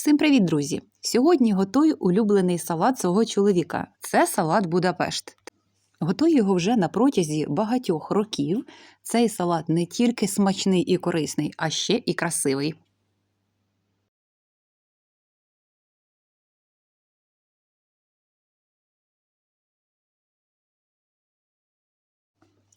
Всім привіт, друзі! Сьогодні готую улюблений салат свого чоловіка. Це салат Будапешт. Готую його вже на протязі багатьох років. Цей салат не тільки смачний і корисний, а ще і красивий.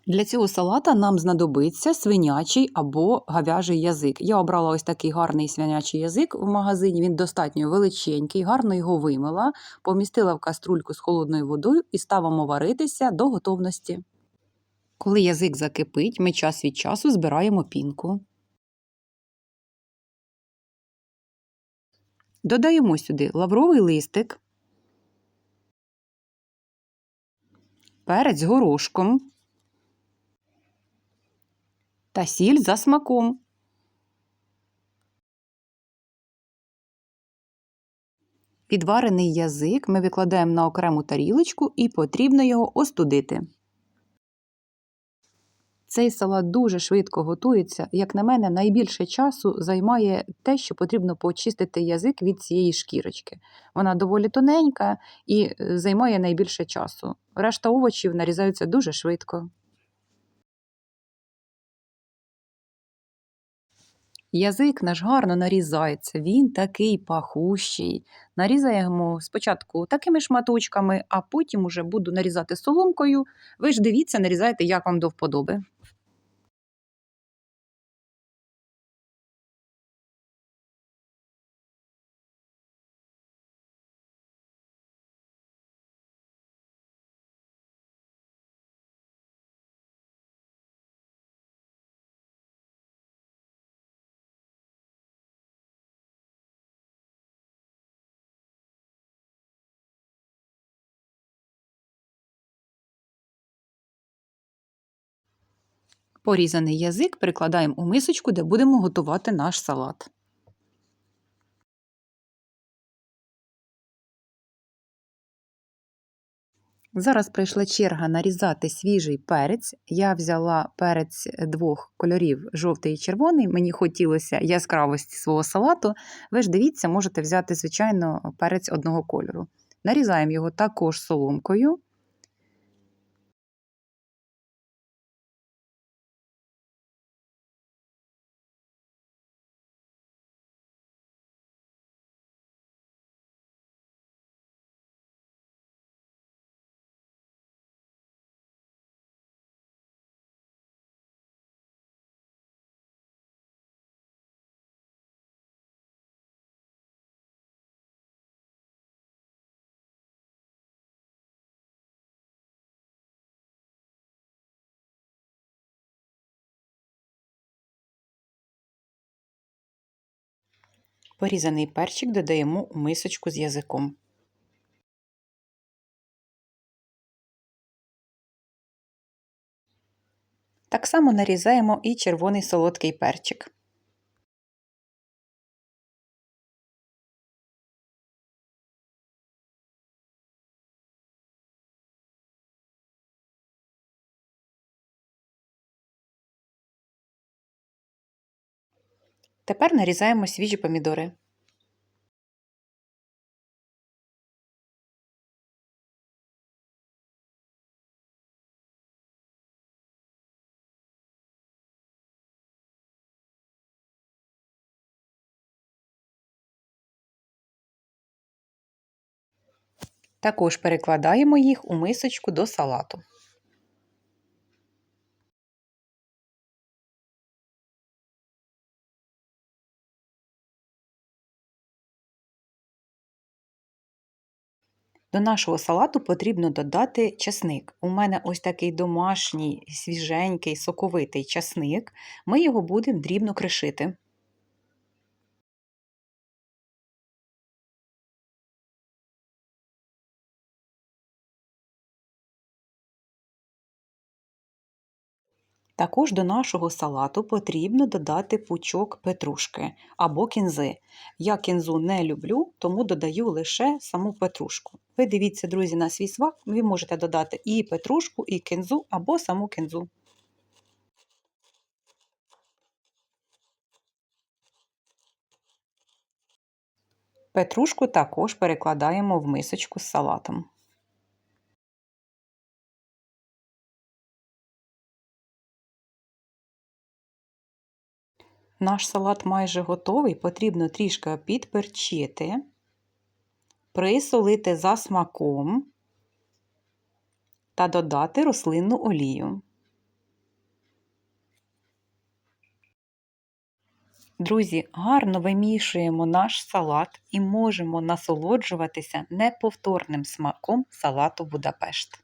Для цього салата нам знадобиться свинячий або гавяжий язик. Я обрала ось такий гарний свинячий язик в магазині. Він достатньо величенький, гарно його вимила, помістила в каструльку з холодною водою і ставимо варитися до готовності. Коли язик закипить, ми час від часу збираємо пінку. Додаємо сюди лавровий листик, перець горошком та сіль за смаком. Підварений язик ми викладаємо на окрему тарілочку і потрібно його остудити. Цей салат дуже швидко готується. Як на мене, найбільше часу займає те, що потрібно почистити язик від цієї шкірочки. Вона доволі тоненька і е, займає найбільше часу. Решта овочів нарізаються дуже швидко. Язик наш гарно нарізається, він такий пахущий. Нарізаємо спочатку такими шматочками, а потім уже буду нарізати соломкою. Ви ж дивіться, нарізайте, як вам до вподоби. Порізаний язик перекладаємо у мисочку, де будемо готувати наш салат. Зараз прийшла черга нарізати свіжий перець. Я взяла перець двох кольорів жовтий і червоний. Мені хотілося яскравості свого салату. Ви ж дивіться, можете взяти, звичайно, перець одного кольору. Нарізаємо його також соломкою. Порізаний перчик додаємо у мисочку з язиком. Так само нарізаємо і червоний солодкий перчик. Тепер нарізаємо свіжі помідори. Також перекладаємо їх у мисочку до салату. До нашого салату потрібно додати часник. У мене ось такий домашній, свіженький, соковитий часник. Ми його будемо дрібно кришити. Також до нашого салату потрібно додати пучок петрушки або кінзи. Я кінзу не люблю, тому додаю лише саму петрушку. Ви дивіться, друзі, на свій смак, ви можете додати і петрушку, і кінзу, або саму кінзу. Петрушку також перекладаємо в мисочку з салатом. Наш салат майже готовий, потрібно трішки підперчити, присолити за смаком та додати рослинну олію. Друзі, гарно вимішуємо наш салат і можемо насолоджуватися неповторним смаком салату Будапешт.